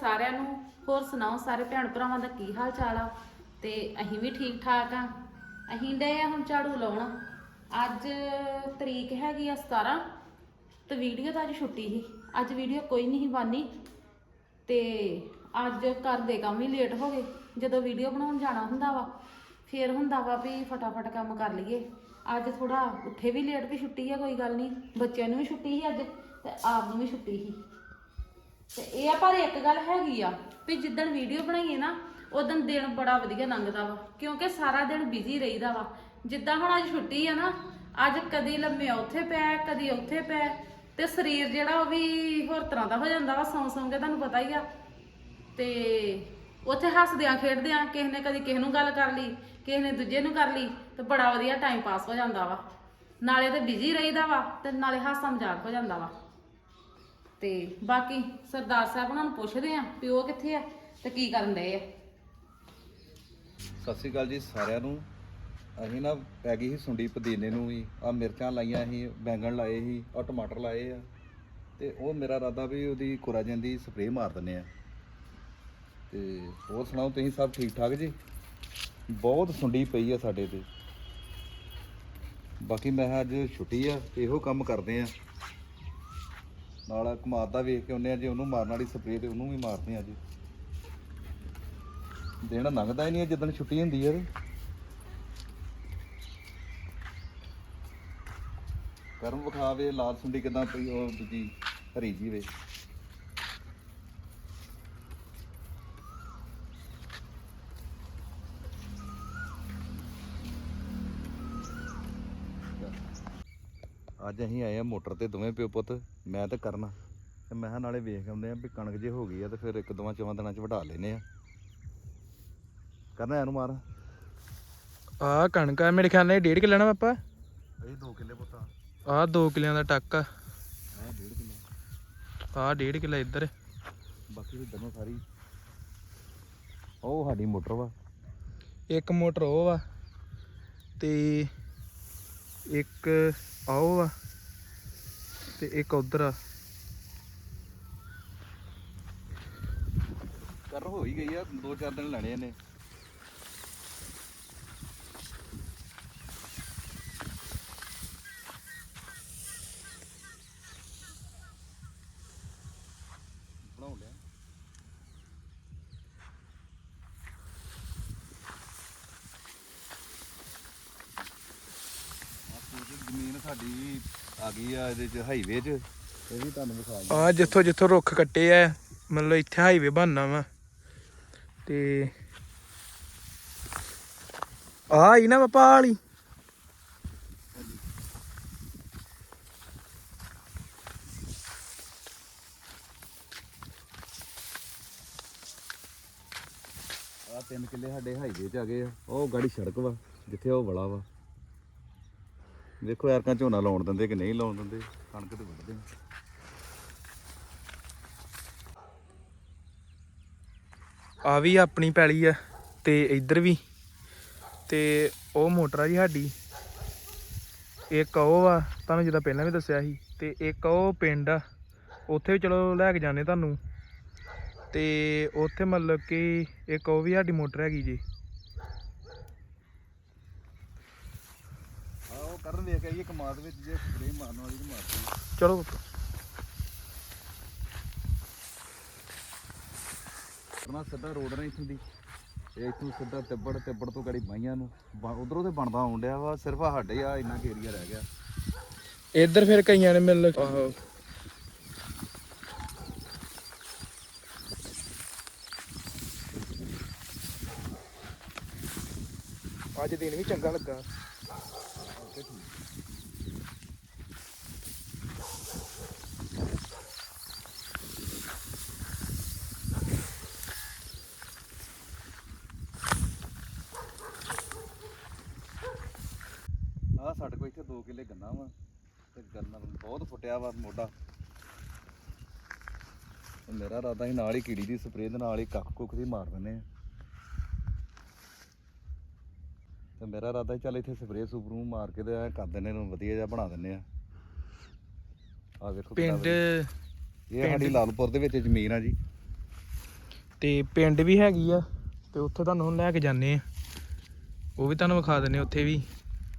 ਸਾਰਿਆਂ ਨੂੰ। ਹੋਰ ਸੁਣਾਓ, ਸਾਰੇ ਭੈਣ ਭਰਾਵਾਂ ਦਾ ਕੀ ਹਾਲ ਚਾਲ ਆ? ਤੇ ਅਸੀਂ ਵੀ ਠੀਕ ਠਾਕ ਆ। ਅਸੀਂ ਡੇ ਆ ਹੁਣ ਝਾੜੂ ਲਾਉਣਾ। ਅੱਜ ਤਰੀਕ ਹੈਗੀ ਆ 17 ਤੇ ਵੀਡੀਓ ਤਾਂ ਅੱਜ ਛੁੱਟੀ ਸੀ। ਅੱਜ ਵੀਡੀਓ ਕੋਈ ਨਹੀਂ ਸੀ ਬਾਨੀ ਤੇ ਅੱਜ ਘਰ ਦੇ ਕੰਮ ਹੀ ਲੇਟ ਹੋ ਗਏ। ਜਦੋਂ ਵੀਡੀਓ ਬਣਾਉਣ ਜਾਣਾ ਹੁੰਦਾ ਵਾ, ਫੇਰ ਹੁੰਦਾ ਵਾ ਵੀ ਫਟਾਫਟ ਕੰਮ ਕਰ ਲਈਏ। ਅੱਜ ਥੋੜਾ ਉੱਠੇ ਵੀ ਲੇਟ ਵੀ ਛੁੱਟੀ ਆ, ਕੋਈ ਗੱਲ ਨਹੀਂ। ਬੱਚਿਆਂ ਨੂੰ ਵੀ ਛੁੱਟੀ ਸੀ ਅੱਜ, ਤੇ ਆਪ ਨੂੰ ਵੀ ਛੁੱਟੀ ਸੀ। ਤੇ ਇਹ ਆ, ਪਰ ਇੱਕ ਗੱਲ ਹੈਗੀ ਆ ਵੀ ਜਿੱਦਣ ਵੀਡੀਓ ਬਣਾਈਏ ਨਾ ਉਦੋਂ ਦਿਨ ਬੜਾ ਵਧੀਆ ਲੰਘਦਾ ਵਾ, ਕਿਉਂਕਿ ਸਾਰਾ ਦਿਨ ਬਿਜ਼ੀ ਰਹੀਦਾ ਵਾ। ਜਿੱਦਾਂ ਹੁਣ ਅੱਜ ਛੁੱਟੀ ਆ ਨਾ, ਅੱਜ ਕਦੀ ਲੰਮੇ ਉੱਥੇ ਪੈ, ਕਦੀ ਉੱਥੇ ਪੈ, ਤੇ ਸਰੀਰ ਜਿਹੜਾ ਉਹ ਵੀ ਹੋਰ ਤਰ੍ਹਾਂ ਦਾ ਹੋ ਜਾਂਦਾ ਵਾ, ਸੌਂ ਸੌਂ ਕੇ ਤੁਹਾਨੂੰ ਪਤਾ ਹੀ ਆ। ਤੇ ਉੱਥੇ ਹੱਸਦਿਆਂ ਖੇਡਦਿਆਂ ਕਿਸੇ ਨੇ ਕਦੀ ਕਿਸੇ ਨੂੰ ਗੱਲ ਕਰ ਲਈ, ਕਿਸੇ ਨੇ ਦੂਜੇ ਨੂੰ ਕਰ ਲਈ, ਤੇ ਬੜਾ ਵਧੀਆ ਟਾਈਮ ਪਾਸ ਹੋ ਜਾਂਦਾ ਵਾ। ਨਾਲੇ ਤੇ ਬਿਜ਼ੀ ਰਹੀਦਾ ਵਾ, ਤੇ ਨਾਲੇ ਹਾਸਾ ਮਜ਼ਾਕ ਹੋ ਜਾਂਦਾ ਵਾ। ਤੇ ਬਾਕੀ ਸਰਦਾਰ ਸਾਹਿਬ ਉਹਨਾਂ ਨੂੰ ਪੁੱਛਦੇ ਆ ਵੀ ਉਹ ਕਿੱਥੇ ਆ ਤੇ ਕੀ ਕਰਨ ਡਏ ਆ। ਸਤਿ ਸ਼੍ਰੀ ਅਕਾਲ ਜੀ ਸਾਰਿਆਂ ਨੂੰ। ਅਸੀਂ ਨਾ ਪੈ ਗਈ ਸੀ ਸੁੰਡੀ ਪੁਦੀਨੇ ਨੂੰ ਵੀ। ਆ ਮਿਰਚਾਂ ਲਾਈਆਂ ਸੀ, ਬੈਂਗਣ ਲਾਏ ਸੀ ਆ ਟਮਾਟਰ ਲਾਏ ਆ। ਤੇ ਉਹ ਮੇਰਾ ਇਰਾਦਾ ਵੀ ਉਹਦੀ ਕੋਰਾਜਨ ਦੀ ਸਪਰੇਅ ਮਾਰ ਦਿੰਨੇ ਆ। ਤੇ ਹੋਰ ਸੁਣਾਓ, ਤੁਸੀਂ ਸਭ ਠੀਕ ਠਾਕ ਜੀ? ਬਹੁਤ ਸੁੰਡੀ ਪਈ ਆ ਸਾਡੇ ਤੇ। ਬਾਕੀ ਮੈਂ ਕਿਹਾ ਅੱਜ ਛੁੱਟੀ ਆ, ਤੇ ਇਹੋ ਕੰਮ ਕਰਦੇ ਆ। ਨਾਲ ਕਮਾਦ ਵੇਖ ਕੇ ਉਹਨੇ ਜੇ, ਉਹਨੂੰ ਮਾਰਨ ਵਾਲੀ ਸਪਰੇਅ ਤੇ ਉਹਨੂੰ ਵੀ ਮਾਰਦੇ ਆ ਜੀ। ਦਿਨ ਲੰਘਦਾ ਹੀ ਨਹੀਂ ਜਦੋਂ ਛੁੱਟੀ ਹੁੰਦੀ ਹੈ ਤੇ। ਕਰਮ ਵਿਖਾਵੇ, ਲਾਲ ਸੁੰਡੀ ਕਿਦਾਂ ਪਈ, ਉਹ ਦੂਜੀ ਹਰੀ ਜੀ ਵੇ। ਅੱਜ ਅਸੀਂ ਆਏ ਆ ਮੋਟਰ ਤੇ ਦੋਵੇਂ ਪਿਓ ਪੁੱਤ ਮੈਂ ਤੇ ਕਰਨਾ। ਤੇ ਮੈਂ ਕਿਹਾ ਨਾਲੇ ਵੇਖ ਆਉਂਦੇ ਆ ਵੀ ਕਣਕ ਜੇ ਹੋ ਗਈ ਆ ਤੇ ਫਿਰ ਇੱਕ ਦੋਵਾਂ ਚੋਵਾਂ ਦਿਨਾਂ ਚ ਵਢਾ ਲੈਨੇ ਆ। ਕਰਨਾ ਇਹਨੂੰ ਮਾਰ। ਆ ਕਣਕ ਆ ਮੇਰੇ ਖਿਆਲ ਨਾਲ ਇਹ ਡੇਢ ਕਿੱਲਾ ਨਾ ਪਾਪਾ? ਇਹ 2 ਕਿੱਲੇ ਪੁੱਤਾ ਆ। 2 ਕਿੱਲਿਆਂ ਦਾ ਟੱਕ ਆ। ਆ 1.5 ਕਿੱਲਾ। ਆ ਡੇਢ ਕਿੱਲਾ ਇੱਧਰ। ਬਾਕੀ ਇਧਰ ਨੂੰ ਸਾਰੀ। ਉਹ ਸਾਡੀ ਮੋਟਰ ਵਾ। ਇੱਕ ਮੋਟਰ ਉਹ ਆ ਤੇ ਇੱਕ ਆਓ ਆ ਤੇ ਇੱਕ ਉਧਰ ਆ। ਕਰ ਹੋਈ ਗਈ ਆ, ਦੋ ਚਾਰ ਦਿਨ ਲੈਣੇ ਨੇ ਬਣਾਉ ਲਿਆ ਆਹ ਪੂਰੀ ਜ਼ਮੀਨ ਸਾਡੀ ਆ ਗਈ ਆ ਇਹਦੇ ਚ ਹਾਈਵੇ 'ਚ ਇਹ ਵੀ ਤੁਹਾਨੂੰ ਵਿਖਾ ਦਿੰਦਾ। ਆ ਜਿੱਥੋਂ ਜਿੱਥੋਂ ਰੁੱਖ ਕੱਟੇ ਆ ਮਤਲਬ ਇੱਥੇ ਹਾਈਵੇ ਬਣਨਾ ਵਾ ਤੇ ਆ ਹੀ ਨਾ ਆਹ ਵਾਲੀ ਆ ਤਿੰਨ ਕਿੱਲੇ ਸਾਡੇ ਹਾਈਵੇ 'ਚ ਆ ਗਏ ਆ ਉਹ ਗਾੜੀ ਸੜਕ ਵਾ ਜਿੱਥੇ ਉਹ ਵਲਾ ਵਾ ਦੇਖੋ ਯਾਰ ਕਾ ਝੋਨਾ ਲਾਉਣ ਦਿੰਦੇ ਕਿ ਨਹੀਂ ਲਾਉਣ ਦਿੰਦੇ, ਕਣਕ ਤੇ ਵੱਢਦੇ ਆ। ਵੀ ਆਪਣੀ ਪੈਲੀ ਆ ਤੇ ਇੱਧਰ ਵੀ, ਤੇ ਉਹ ਮੋਟਰ ਆ ਜੀ ਸਾਡੀ। ਇੱਕ ਉਹ ਆ, ਤੁਹਾਨੂੰ ਜਿੱਦਾਂ ਪਹਿਲਾਂ ਵੀ ਦੱਸਿਆ ਸੀ, ਤੇ ਇੱਕ ਉਹ ਪਿੰਡ ਆ। ਉੱਥੇ ਵੀ ਚਲੋ ਲੈ ਕੇ ਜਾਂਦੇ ਤੁਹਾਨੂੰ। ਤੇ ਉੱਥੇ ਮਤਲਬ ਕਿ ਇੱਕ ਉਹ ਵੀ ਸਾਡੀ ਮੋਟਰ ਹੈਗੀ ਜੀ। ਆ ਉਹ ਕਰਨ ਵੇਖ ਆਈਏ ਕਮਾਦ ਵਿੱਚ ਜੇ ਸਪਰੇ ਮਾਰਨ ਵਾਲੀ ਤੇ ਮਾਰਦੀ ਚਲੋ। ਕਰਨਾ ਸਿੱਧਾ ਰੋਡ ਨਾ ਇੱਥੋਂ ਦੀ। ਇਹ ਇੱਥੋਂ ਸਿੱਧਾ ਤਿੱਬੜ ਤਿੱਬੜ ਤੋਂ ਗਾੜੀ ਬਾਈਆਂ ਨੂੰ। ਉਧਰੋਂ ਤੇ ਬਣਦਾ ਆਉਣ ਡਿਆ ਵਾ ਸਿਰਫ ਆ ਸਾਡੇ ਆ ਇੰਨਾ ਏਰੀਆ ਰਹਿ ਗਿਆ। ਇੱਧਰ ਫਿਰ ਕਈਆਂ ਨੇ ਮਿਲ ਆਹੋ। ਅੱਜ ਦਿਨ ਵੀ ਚੰਗਾ ਲੱਗਾ। ਆ ਸਾਡੇ ਕੋਲ ਇੱਥੇ 2 ਕਿੱਲੇ ਗੰਨਾ ਵਾ, ਤੇ ਗੰਨਾ ਬਹੁਤ ਫੁੱਟਿਆ ਵਾ ਮੋਢਾ। ਮੇਰਾ ਇਰਾਦਾ ਸੀ ਨਾਲ ਹੀ ਕੀੜੀ ਦੀ ਸਪਰੇਅ ਦੇ ਨਾਲ ਹੀ ਕੱਖ ਕੁੱਖ ਦੀ ਮਾਰ ਦਿੰਦੇ ਆ। ਤੇ ਮੇਰਾ ਇਰਾਦਾ ਸੀ ਚੱਲ ਇੱਥੇ ਸਪਰੇਅ ਸੁਪਰੂ ਮਾਰ ਕੇ ਤੇ ਐ ਕਰ ਦਿੰਦੇ ਨੂੰ ਵਧੀਆ ਜਿਹਾ ਬਣਾ ਦਿੰਦੇ ਆ। ਆ ਵੇਖੋ ਕਿੰਨਾ ਪਿੰਡ ਵਧੀਆ। ਇਹ ਸਾਡੀ ਲਾਲਪੁਰ ਦੇ ਵਿੱਚ ਜ਼ਮੀਨ ਆ ਜੀ। ਤੇ ਪਿੰਡ ਵੀ ਹੈਗੀ ਆ ਤੇ ਉੱਥੇ ਤੁਹਾਨੂੰ ਹੁਣ ਲੈ ਕੇ ਜਾਂਦੇ ਆ। ਉਹ ਵੀ ਤੁਹਾਨੂੰ ਵਿਖਾ ਦਿੰਨੇ ਉੱਥੇ ਵੀ।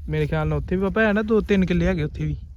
ਮੇਰੇ ਖਿਆਲ ਨਾਲ ਉੱਥੇ ਵੀ ਪਾਪਾ ਹੈ ਨਾ ਦੋ ਤਿੰਨ ਕਿੱਲੇ ਹੈਗੇ ਉੱਥੇ ਵੀ। ਹਾਂ